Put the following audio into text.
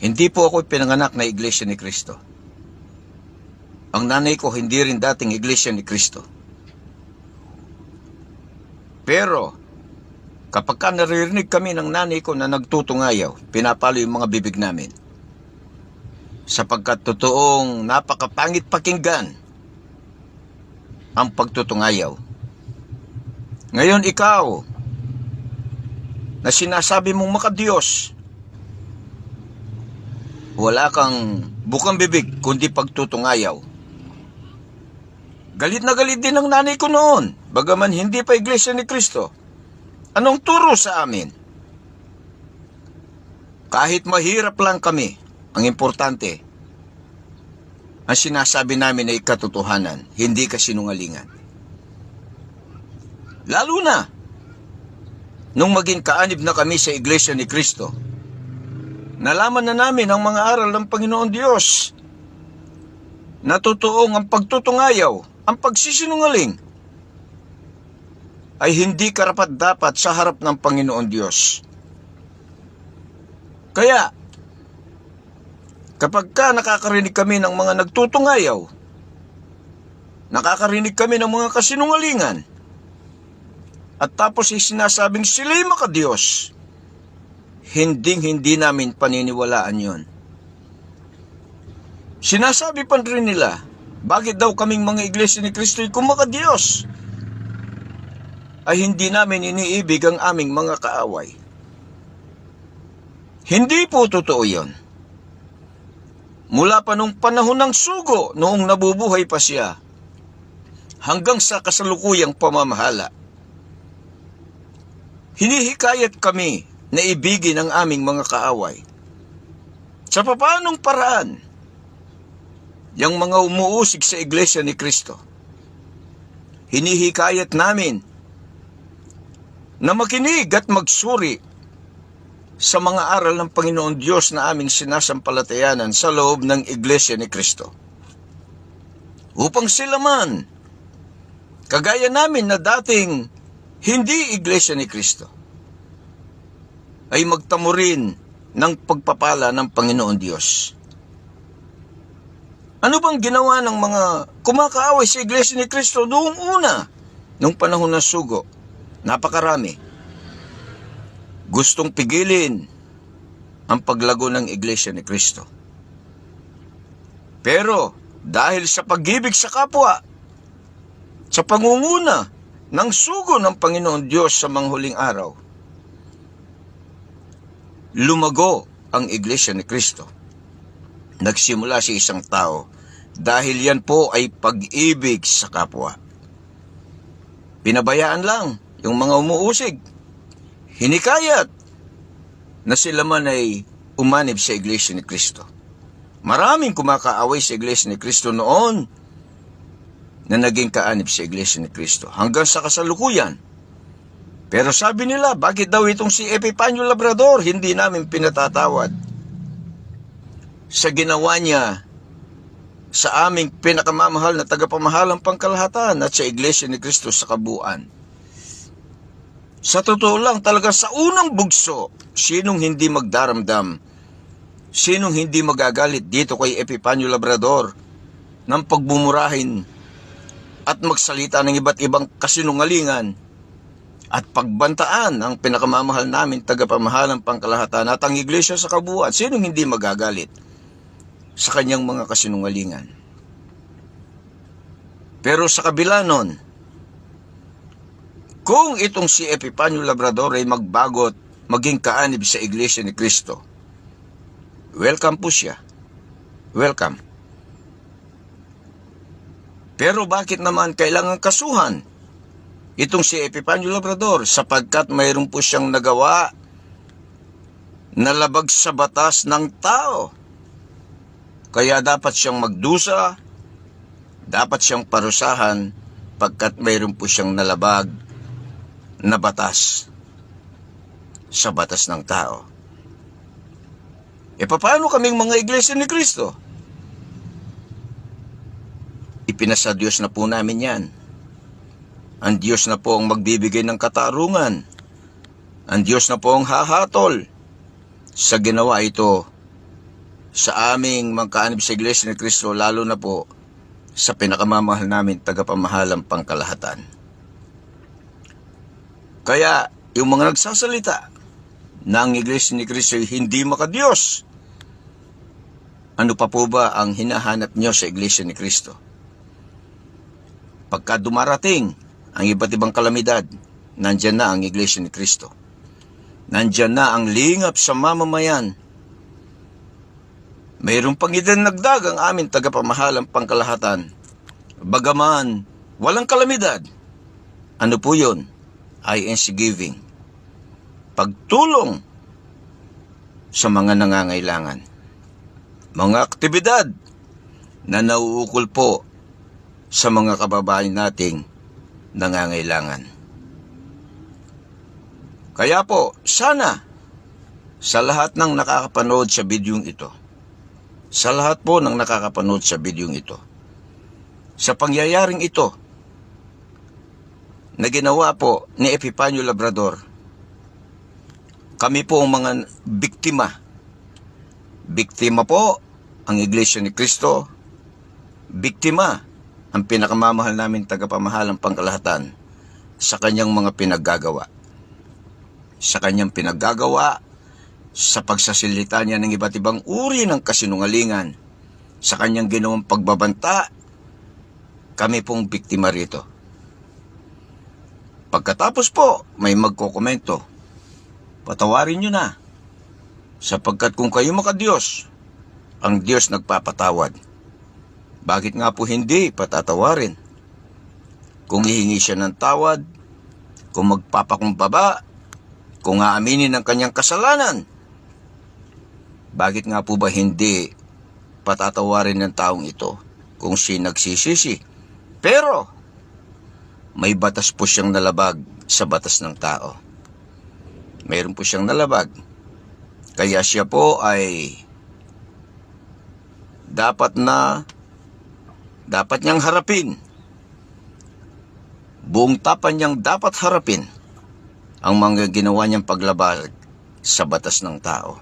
Hindi po ako pinanganak na iglesia ni Kristo. Ang nanay ko hindi rin dating iglesia ni Kristo. Pero, kapag ka naririnig kami ng nanay ko na nagtutungayaw, pinapalo yung mga bibig namin. Sapagkat totoong napakapangit pakinggan ang pagtutungayaw. Ngayon ikaw, na sinasabi mong makadiyos, wala kang bukang bibig kundi pagtutungayaw. Galit na galit din ang nanay ko noon, bagaman hindi pa iglesia ni Kristo. Anong turo sa amin? Kahit mahirap lang kami, ang importante, ang sinasabi namin ay katotohanan, hindi kasinungalingan. Lalo na, nung maging kaanib na kami sa iglesia ni Kristo, nalaman na namin ang mga aral ng Panginoon Diyos na totoong ang pagtutungayaw, ang pagsisinungaling, ay hindi karapat dapat sa harap ng Panginoon Diyos. Kaya, kapag ka nakakarinig kami ng mga nagtutungayaw, nakakarinig kami ng mga kasinungalingan, at tapos ay sinasabing sila'y makadiyos, hinding hindi namin paniniwalaan yon. Sinasabi pa rin nila, bakit daw kaming mga iglesia ni Kristo ay kumakadiyos? Ay hindi namin iniibig ang aming mga kaaway. Hindi po totoo yon. Mula pa nung panahon ng sugo, noong nabubuhay pa siya, hanggang sa kasalukuyang pamamahala, hinihikayat kami na ibigin ang aming mga kaaway. Sa papanong paraan, yung mga umuusig sa iglesia ni Kristo, hinihikayat namin na makinig at magsuri sa mga aral ng Panginoon Diyos na aming sinasampalatayanan sa loob ng iglesia ni Kristo. Upang sila man, kagaya namin na dating hindi iglesia ni Kristo, ay magtamo rin ng pagpapala ng Panginoon Diyos. Ano bang ginawa ng mga kumakaaway sa Iglesia ni Kristo noong una, nung panahon ng sugo? Napakarami. Gustong pigilin ang paglago ng Iglesia ni Kristo. Pero dahil sa pag-ibig sa kapwa, sa pangunguna ng sugo ng Panginoon Diyos sa manghuling araw, lumago ang Iglesia ni Kristo. Nagsimula si isang tao dahil yan po ay pag-ibig sa kapwa. Pinabayaan lang yung mga umuusig. Hinikayat na sila man ay umanib sa Iglesia ni Kristo. Maraming kumakaaway sa Iglesia ni Kristo noon na naging kaanib sa Iglesia ni Kristo hanggang sa kasalukuyan. Pero sabi nila, bakit daw itong si Epipanyo Labrador hindi namin pinatatawad? Sa ginawa niya sa aming pinakamamahal na tagapamahalang pangkalahatan at sa Iglesia ni Kristo sa kabuuan. Sa totoo lang talaga sa unang bugso, sinong hindi magdaramdam, sinong hindi magagalit dito kay Epipanyo Labrador ng pagbumurahin at magsalita ng iba't ibang kasinungalingan at pagbantaan ang pinakamamahal namin tagapamahalang pangkalahatan at ang iglesia sa kabuuan. Sinong hindi magagalit sa kanyang mga kasinungalingan? Pero sa kabila nun, kung itong si Epipanyo Labrador ay magbagot maging kaanib sa iglesia ni Kristo, welcome po siya. Welcome. Pero bakit naman kailangan kasuhan itong si Epipanyo Labrador sapagkat mayroon po siyang nagawa na labag sa batas ng tao. Kaya dapat siyang magdusa, dapat siyang parusahan pagkat mayroon po siyang nalabag na batas sa batas ng tao. E paano kaming mga iglesia ni Kristo? Ipinasa Diyos na po namin yan. Ang Diyos na po ang magbibigay ng katarungan. Ang Diyos na po ang hahatol. Sa ginawa ito sa aming magkaanib sa Iglesia ni Kristo, lalo na po sa pinakamamahal namin tagapamahalang pangkalahatan. Kaya, yung mga nagsasalita na Iglesia ni Kristo ay hindi makadiyos, ano pa po ba ang hinahanap nyo sa Iglesia ni Kristo? Pagka dumarating ang iba't ibang kalamidad, nandyan na ang Iglesia ni Kristo. Nandyan na ang lingap sa mamamayan. Mayroong pang nagdag ang amin tagapamahalang pangkalahatan. Bagaman, walang kalamidad. Ano po yun? INC giving. Pagtulong sa mga nangangailangan. Mga aktibidad na nauukol po sa mga kababayan nating nangangailangan. Kaya po, sana sa lahat ng nakakapanood sa bidyong ito, sa lahat po ng nakakapanood sa bidyong ito, sa pangyayaring ito na ginawa po ni Epipanyo Labrador, kami po ang mga biktima. Biktima po ang Iglesia ni Kristo, biktima ang pinakamamahal namin tagapamahalang pangkalahatan sa kanyang mga pinaggagawa. Sa kanyang pinaggagawa, sa pagsasilita niya ng iba't ibang uri ng kasinungalingan, sa kanyang ginawang pagbabanta, kami pong biktima rito. Pagkatapos po, may magkokomento. Patawarin nyo na. Sapagkat kung kayo makadiyos, ang Diyos nagpapatawad. Bakit nga po hindi patatawarin? Kung hihingi siya ng tawad, kung magpapakumbaba, kung aaminin ang kanyang kasalanan, bakit nga po ba hindi patatawarin ng taong ito kung siya nagsisisi? Pero, may batas po siyang nalabag sa batas ng tao. Mayroon po siyang nalabag. Kaya siya po ay dapat na dapat niyang harapin. Buong tapan niyang dapat harapin ang mga ginawa niyang paglabag sa batas ng tao.